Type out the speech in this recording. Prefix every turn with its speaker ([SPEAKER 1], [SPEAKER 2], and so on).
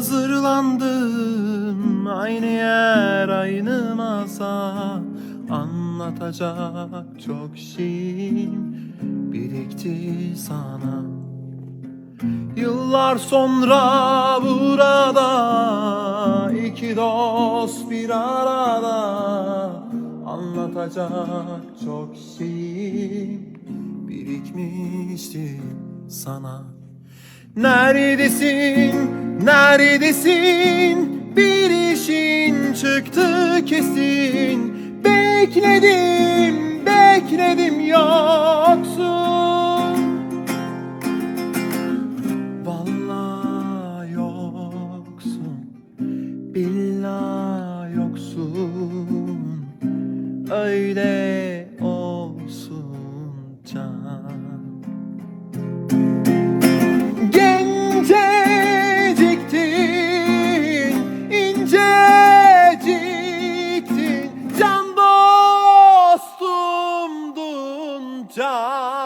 [SPEAKER 1] hazırlandım. Aynı yer aynı masa. Anlatacak çok şeyim birikti sana. Yıllar sonra burada iki dost bir arada. Anlatacak çok şeyim birikmişti sana. Neredesin, neredesin? Bir işin çıktı kesin. Bekledim, bekledim yoksun. Vallahi yoksun Billahi yoksun. Öyle olsun can inceciktin Can dostumdun can